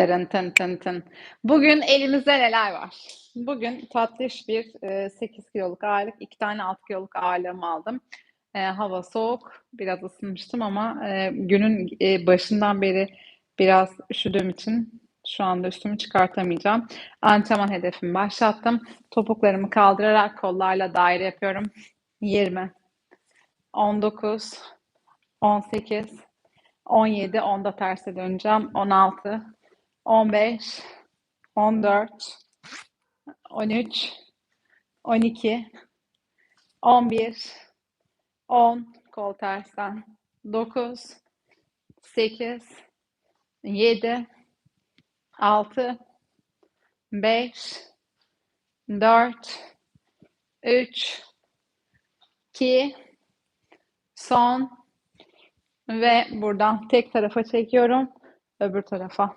Tırın tın tın tın. Bugün elimizde neler var? Bugün tatlış bir e, 8 kiloluk ağırlık, 2 tane 6 kiloluk ağırlığımı aldım. E, hava soğuk, biraz ısınmıştım ama e, günün e, başından beri biraz üşüdüğüm için şu anda üstümü çıkartamayacağım. Antrenman hedefimi başlattım. Topuklarımı kaldırarak kollarla daire yapıyorum. 20, 19, 18, 17, 10'da terse döneceğim. 16, 15, 14, 13, 12, 11, 10, kol tersten, 9, 8, 7, 6, 5, 4, 3, 2, son ve buradan tek tarafa çekiyorum. Öbür tarafa.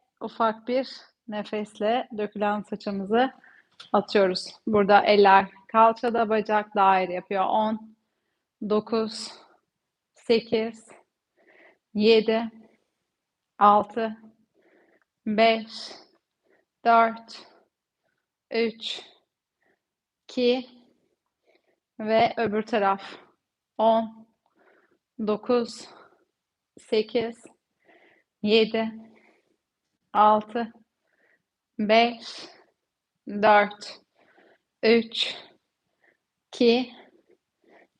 ufak bir nefesle dökülen saçımızı atıyoruz. Burada eller kalçada, bacak daire yapıyor. 10, 9, 8, 7, 6, 5, 4, 3, 2 ve öbür taraf 10, 9, 8, 7, 6, 5, 4, 3, 2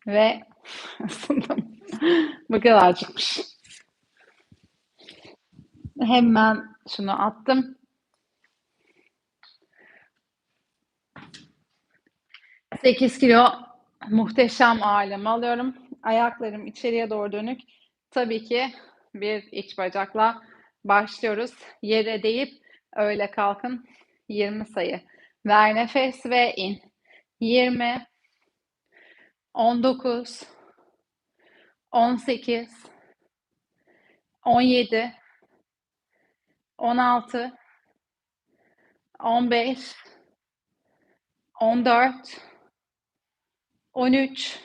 ve ısındım. Bu kadarcıkmış. Hemen şunu attım. Sekiz kilo muhteşem ağırlığımı alıyorum. Ayaklarım içeriye doğru dönük. Tabii ki bir iç bacakla başlıyoruz. Yere deyip öyle kalkın. 20 sayı. Ver nefes ve in. 20 19 18 17 16 15 14 13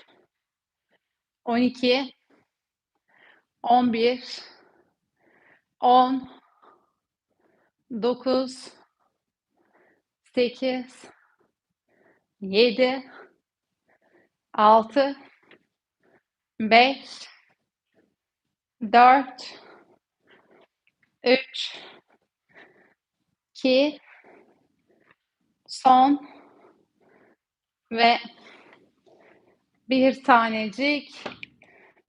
12 11 10 9 8 7 6 5 4 3 2 son ve bir tanecik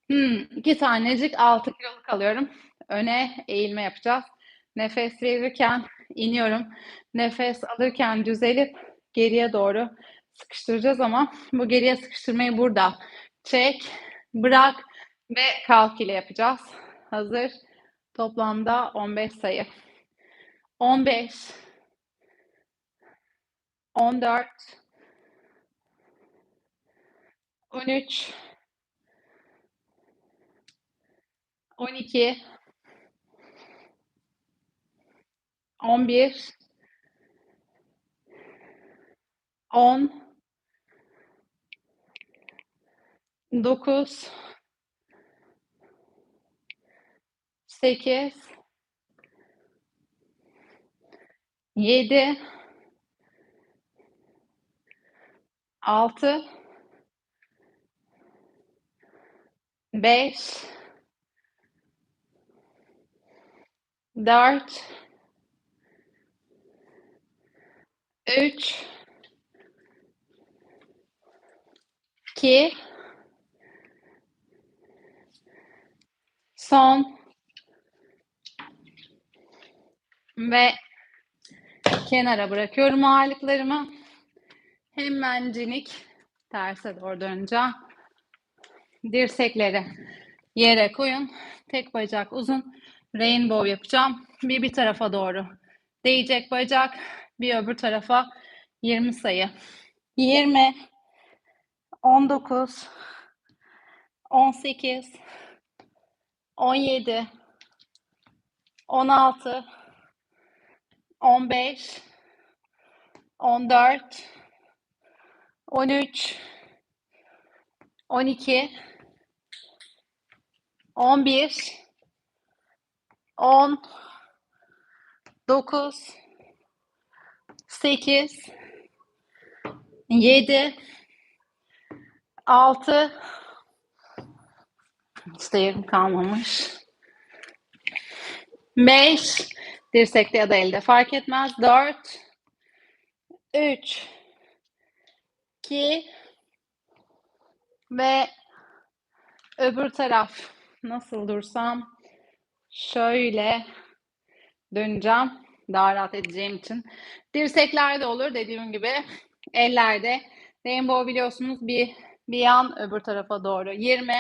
hmm, iki tanecik 6 kiloluk alıyorum. Öne eğilme yapacağız. Nefes verirken iniyorum. Nefes alırken düzelip geriye doğru sıkıştıracağız ama bu geriye sıkıştırmayı burada çek, bırak ve kalk ile yapacağız. Hazır. Toplamda 15 sayı. 15 14 13 12 11 10 9 8 7 6 5 4 3 2 son ve kenara bırakıyorum ağırlıklarımı. Hemencinik terse doğru döneceğim. Dirsekleri yere koyun. Tek bacak uzun. Rainbow yapacağım. Bir bir tarafa doğru Değecek bacak bir öbür tarafa 20 sayı. 20 19 18 17 16 15 14 13 12 11 10 9 8 7 6 işte yerim kalmamış. 5 dirsekte ya da elde fark etmez. 4 3 2 ve öbür taraf nasıl dursam şöyle döneceğim. Daha rahat edeceğim için. Dirsekler de olur dediğim gibi. Ellerde. Rainbow biliyorsunuz bir bir yan öbür tarafa doğru. 20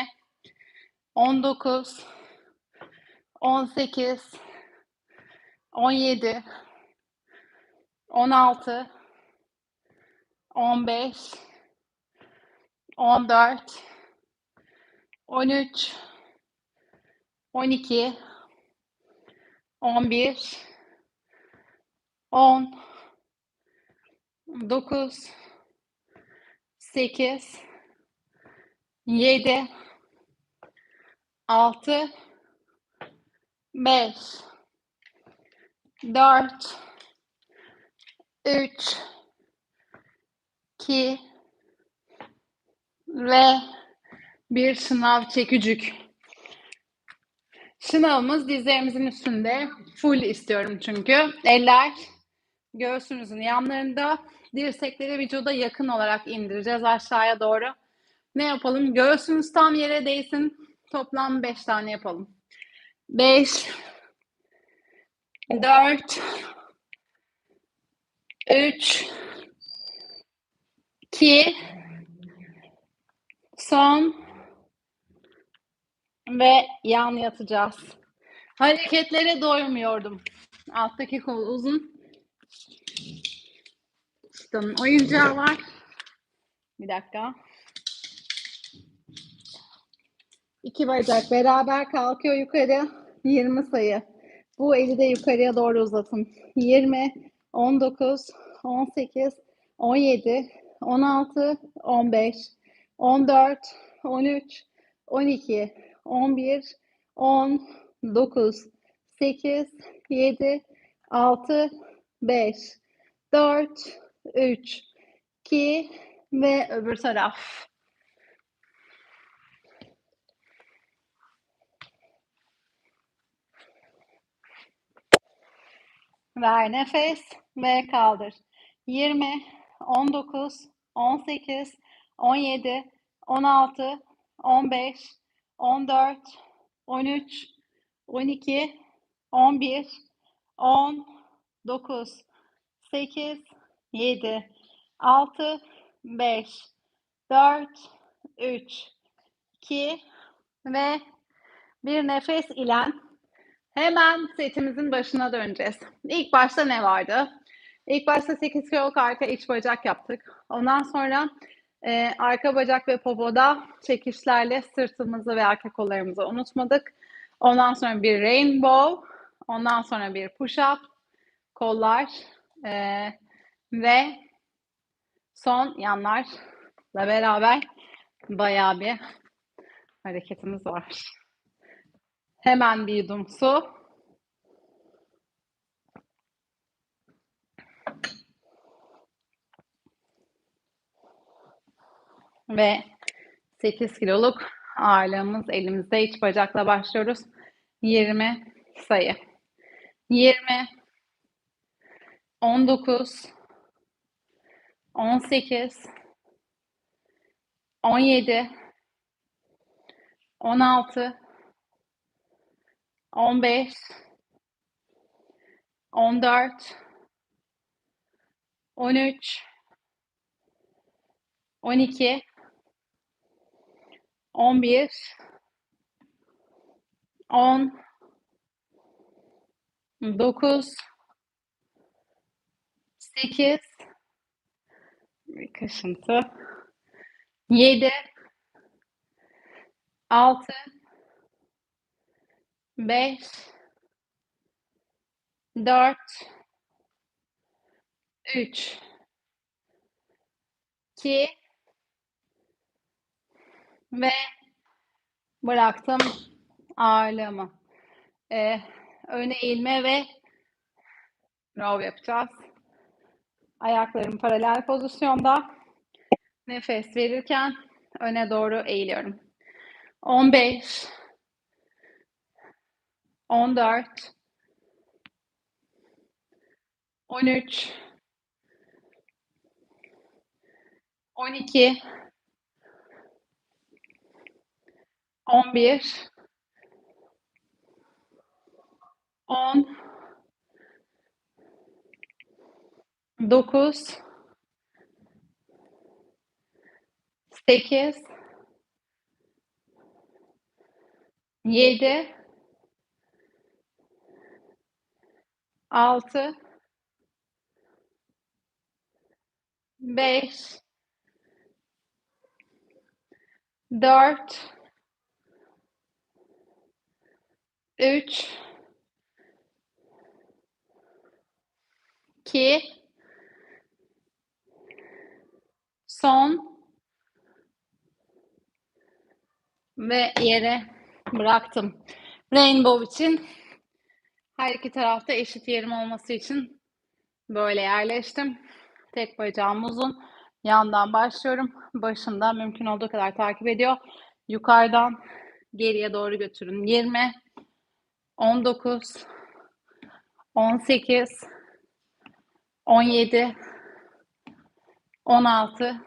19 18 17 16 15 14 13 12 11 10 9 8 7 6 5 4 3 2 ve bir şınav çekücük. Şınavımız dizlerimizin üstünde. Full istiyorum çünkü. Eller göğsümüzün yanlarında. Dirsekleri vücuda yakın olarak indireceğiz aşağıya doğru. Ne yapalım? Göğsümüz tam yere değsin. Toplam 5 tane yapalım. 5 4 3 2 son ve yan yatacağız. Hareketlere doymuyordum. Alttaki kol uzun. Çıtanın oyuncağı var. Bir dakika. İki bacak beraber kalkıyor yukarı. 20 sayı. Bu eli de yukarıya doğru uzatın. 20, 19, 18, 17, 16, 15, 14, 13, 12, 11, 10, 9, 8, 7, 6, 5, 4, 3, 2 ve öbür taraf. Ver nefes ve kaldır. 20, 19, 18, 17, 16, 15, 14, 13, 12, 11, 10, 9, 8, 7, 6, 5, 4, 3, 2 ve bir nefes ile hemen setimizin başına döneceğiz. İlk başta ne vardı? İlk başta 8 kiloluk arka iç bacak yaptık. Ondan sonra e, arka bacak ve popoda çekişlerle sırtımızı ve arka kollarımızı unutmadık. Ondan sonra bir rainbow, ondan sonra bir push-up, kollar e, ve son yanlarla beraber bayağı bir hareketimiz var. Hemen bir yudum su. Ve 8 kiloluk ağırlığımız elimizde. iç bacakla başlıyoruz. 20 sayı. 20 19 18 17 16 15 14 13 12 11 10 9 8 bir kaşıntı. 7 6 5 4 3 2 ve bıraktım ağırlığımı. Ee, öne eğilme ve row yapacağız. Ayaklarım paralel pozisyonda. Nefes verirken öne doğru eğiliyorum. 15 14 13 12 11 10 9 8 7 6 5 4 3 2 son ve yere bıraktım. Rainbow için her iki tarafta eşit yerim olması için böyle yerleştim. Tek bacağım uzun. Yandan başlıyorum. Başından mümkün olduğu kadar takip ediyor. Yukarıdan geriye doğru götürün. 20 19 18 17 16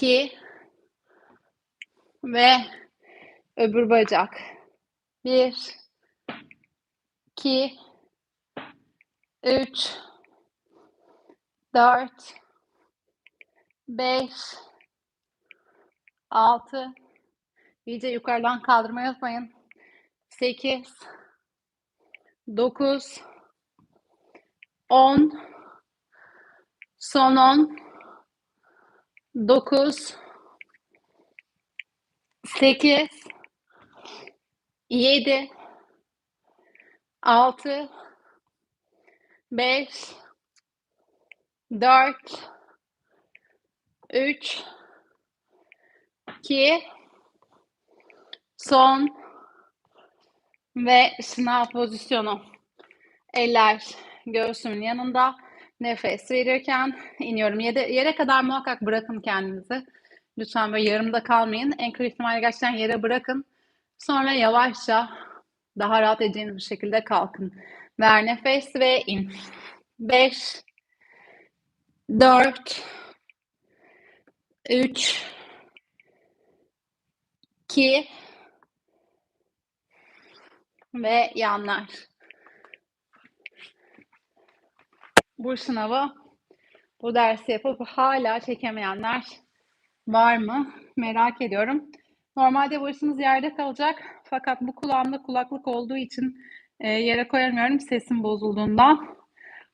2 ve öbür bacak. 1 2 3 4 5 6 iyice yukarıdan kaldırmayı unutmayın. 8 9 10 son 10 9 8 7 6 5 4 3 2 son ve sınav pozisyonu. Eller göğsümün yanında. Nefes verirken iniyorum. Yere, yere kadar muhakkak bırakın kendinizi. Lütfen böyle yarımda kalmayın. En kötü ihtimalle gerçekten yere bırakın. Sonra yavaşça daha rahat edeceğiniz bir şekilde kalkın. Ver nefes ve in. 5 4 3 2 ve yanlar. Bu sınavı bu dersi yapıp hala çekemeyenler var mı? Merak ediyorum. Normalde başınız yerde kalacak. Fakat bu kulağımda kulaklık olduğu için e, yere koyamıyorum sesim bozulduğundan.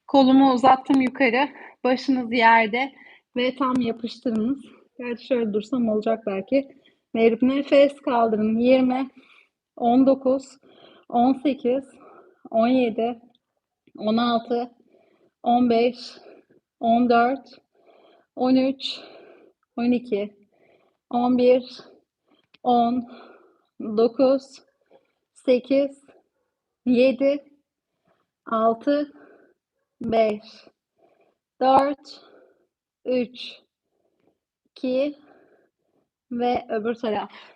Kolumu uzattım yukarı. Başınız yerde ve tam yapıştırınız. Gerçi şöyle dursam olacak belki. Verip nefes kaldırın. 20, 19, 18, 17, 16, 15, 14, 13, 12, 11, 10, 9, 8, 7, 6, 5, 4, 3, 2 ve öbür taraf.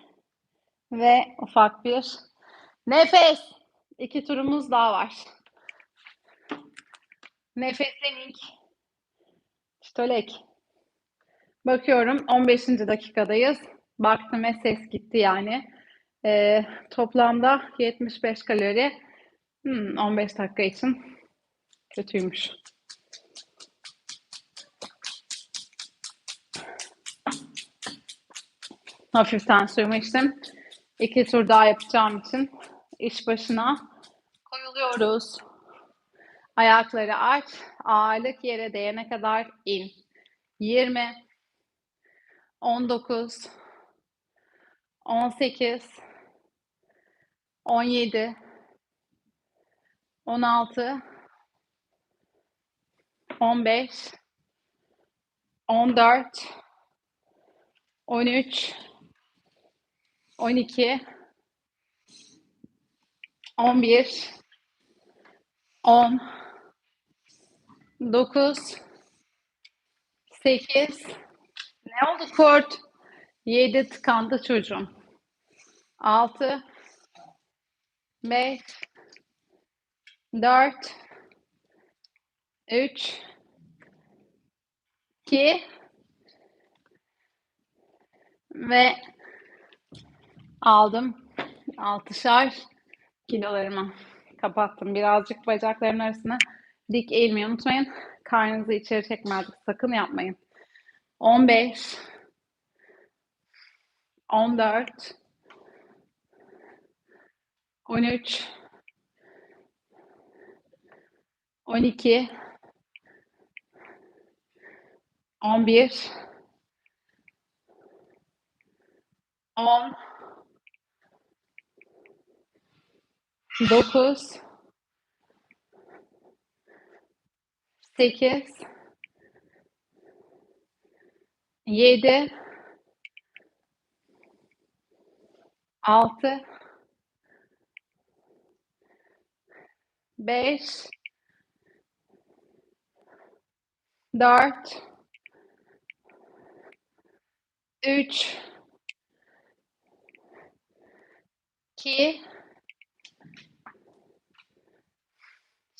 ve ufak bir nefes. İki turumuz daha var. Nefeslenik. Stolek. Bakıyorum 15. dakikadayız. Baktım ve ses gitti yani. Ee, toplamda 75 kalori. Hmm, 15 dakika için kötüymüş. Hafiften suyumu içtim. İki tur daha yapacağım için iş başına koyuluyoruz. Ayakları aç. Ağırlık yere değene kadar in. 20 19 18 17 16 15 14 13 12 11 10 9 8 ne oldu kurt? 7 tıkandı çocuğum. 6 5 4 3 2 ve aldım. Altışar kilolarımı kapattım. Birazcık bacakların arasına dik eğilmeyi unutmayın. Karnınızı içeri çekmezlik sakın yapmayın. 15 14 13 12 11 10 9 8 7 6 5 4 3 2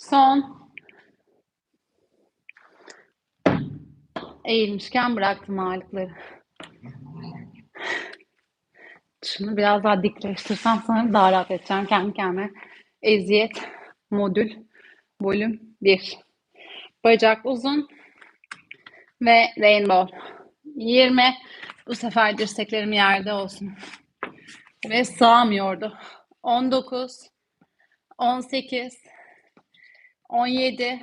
Son. Eğilmişken bıraktım ağırlıkları. Şunu biraz daha dikleştirsem sanırım daha rahat edeceğim kendi kendime. Eziyet modül bölüm 1. Bacak uzun ve rainbow. 20. Bu sefer dirseklerim yerde olsun. Ve sığamıyordu. 19 18 17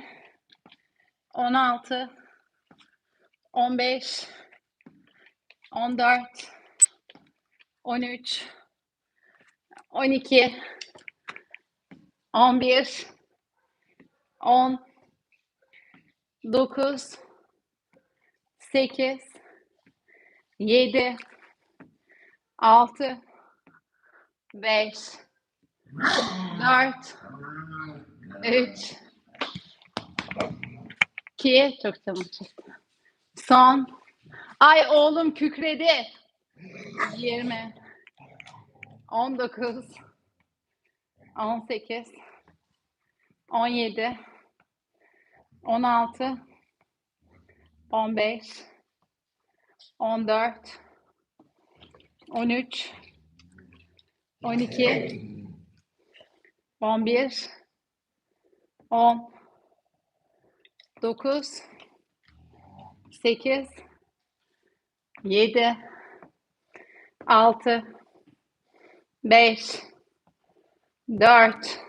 16 15 14 13 12 11 10 9 8 7 6 5 4 3 2 çok çekti. Son. Ay oğlum kükredi. 20 19 18 17 16 15 14 13 12 11 10 9 8 7 6 5 4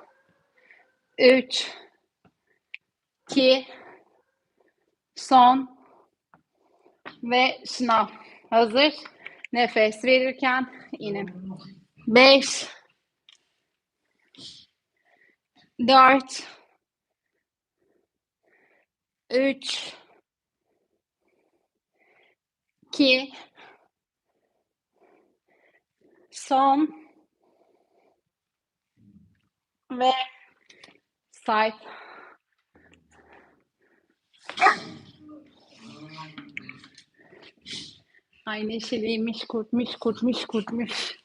3 2 son ve sınav. Hazır. Nefes verirken inin 5 4 3 2 son ve side Ay neşeliymiş, kurtmuş, kurtmuş, kurtmuş.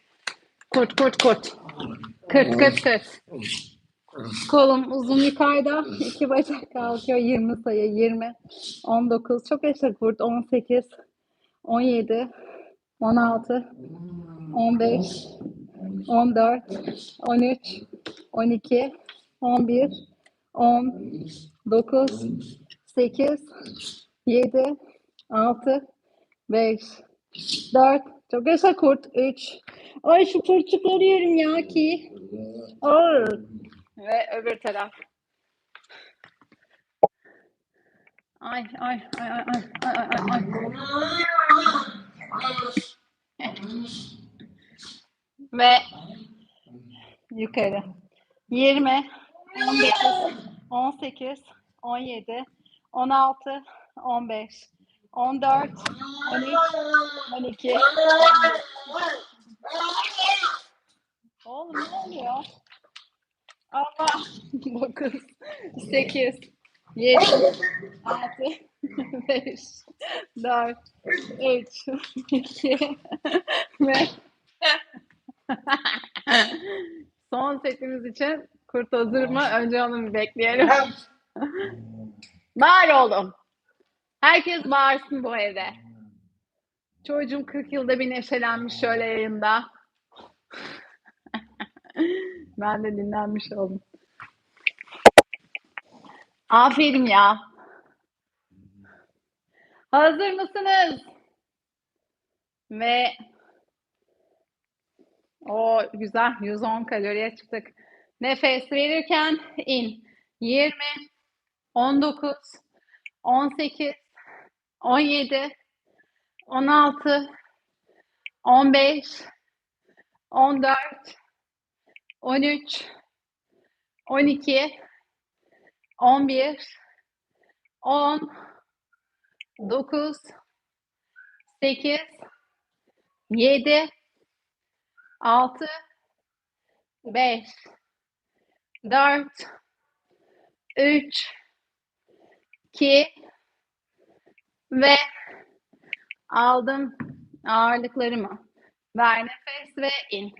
Kurt, kurt, kurt. Kırt, kırt, kırt. Kolum uzun yukarıda. iki bacak kalkıyor. 20 sayı. 20. 19. Çok yaşa kurt. 18. 17. 16. 15. 14. 13. 12. 11. 10. 9. 8. 7. 6. 5. 4. Çok yaşa kurt. 3. Ay şu kurtçukları yerim ya ki. Ağır. Ve öbür taraf. Ay ay ay ay ay ay ay. Ve yukarı. 20, 19, 18, 17, 16, 15, 14, 13, 12, Oğlum ne oluyor? Allah. 9, 8, 7, 6, 5, 4, 3, 2 ve son setimiz için kurt hazır mı? Önce onu bir bekleyelim. Bağır oğlum. Herkes bağırsın bu evde. Çocuğum 40 yılda bir neşelenmiş şöyle yayında. ben de dinlenmiş oldum. Aferin ya. Hazır mısınız? Ve o güzel 110 kaloriye çıktık. Nefes verirken in. 20, 19, 18, 17, 16, 15, 14, 13, 12, 11, 10, 9, 8, 7, 6, 5, 4, 3, 2 ve aldım ağırlıklarımı. Ver nefes ve in.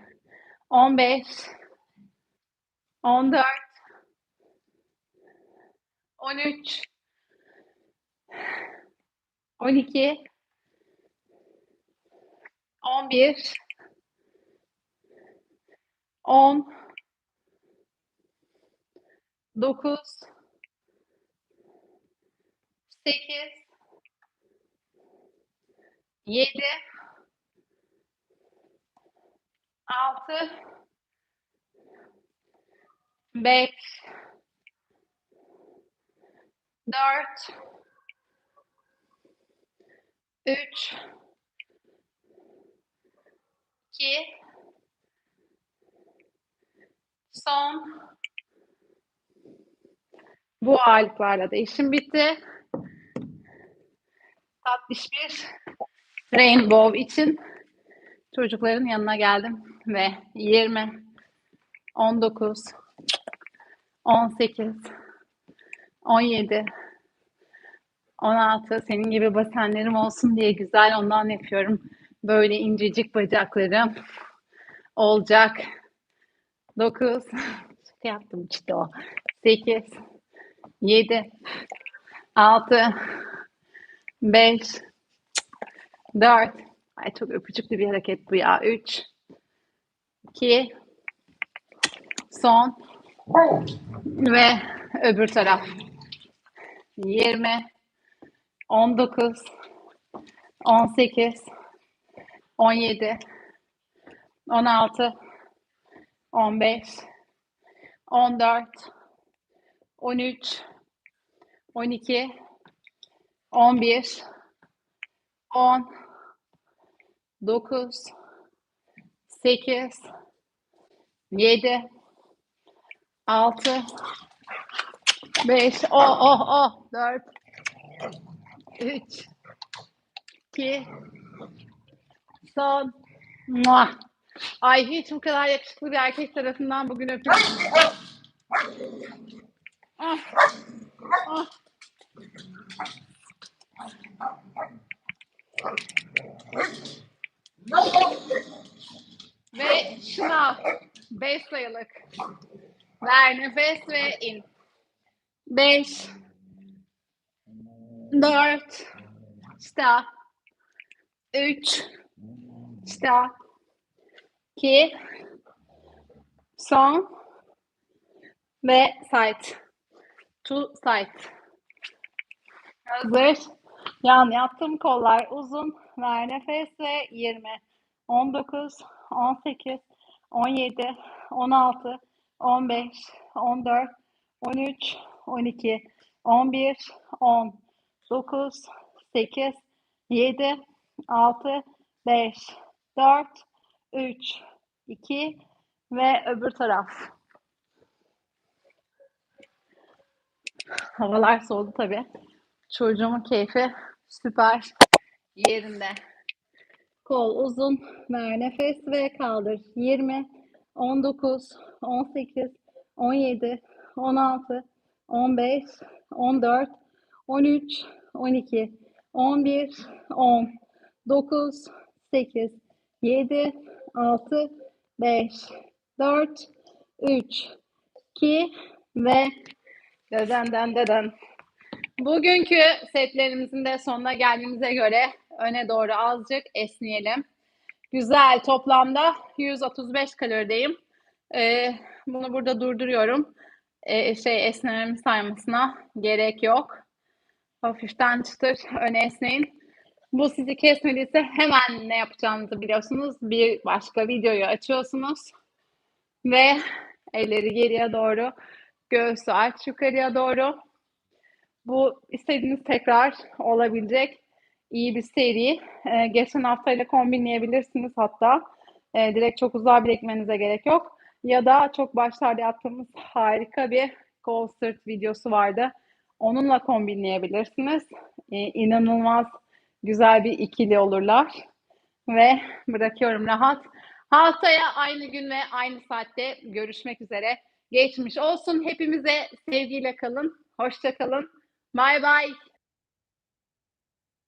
15, 14, 13, 12, 11, 10, 9, 8, 7, 6, 5, 4, 3, 2, son. Bu ağırlıklarla da işim bitti. Tatlış bir rainbow için çocukların yanına geldim ve 20, 19, 18, 17, 16 senin gibi basenlerim olsun diye güzel ondan yapıyorum. Böyle incecik bacaklarım olacak. 9 şaka yaptım işte o. 8 7 6 5 4 Ay çok öpücüklü bir hareket bu ya. 3 2 son ve öbür taraf. 20 19 18 17 16 15 14 13 12 11 10 9 8 7 6 5 oh oh oh 4 3 2 son Muah. Ay hiç bu kadar yakışıklı bir erkek tarafından bugün öpüyorum. Ah, ah. Ve şınav. 5 sayılık. Ver nefes ve in. 5 4 Stop. 3 Stop. 2 Son ve side. To side. Hazır. Yan yattım kollar uzun. Ver nefes ve 20. 19, 18, 17, 16, 15, 14, 13, 12, 11, 10, 9, 8, 7, 6, 5, 4, 3, 2 ve öbür taraf. Havalar soğudu tabii. Çocuğumun keyfi süper yerinde. Kol uzun. Ver nefes ve kaldır. 20, 19, 18, 17, 16, 15, 14, 13, 12, 11, 10, 9, 8, 7, 6, 5, 4, 3, 2 ve deden deden. Bugünkü setlerimizin de sonuna geldiğimize göre öne doğru azıcık esneyelim. Güzel. Toplamda 135 kalorideyim. Ee, bunu burada durduruyorum. Ee, şey esnememi saymasına gerek yok. Hafiften çıtır öne esneyin. Bu sizi kesmediyse hemen ne yapacağınızı biliyorsunuz. Bir başka videoyu açıyorsunuz. Ve elleri geriye doğru, göğsü aç yukarıya doğru. Bu istediğiniz tekrar olabilecek iyi bir seri. Ee, geçen haftayla kombinleyebilirsiniz hatta. Ee, direkt çok uzağa birikmenize gerek yok. Ya da çok başlarda yaptığımız harika bir kol sırt videosu vardı. Onunla kombinleyebilirsiniz. Ee, inanılmaz güzel bir ikili olurlar. Ve bırakıyorum rahat. Haftaya aynı gün ve aynı saatte görüşmek üzere. Geçmiş olsun. Hepimize sevgiyle kalın. Hoşça kalın. Bye bye.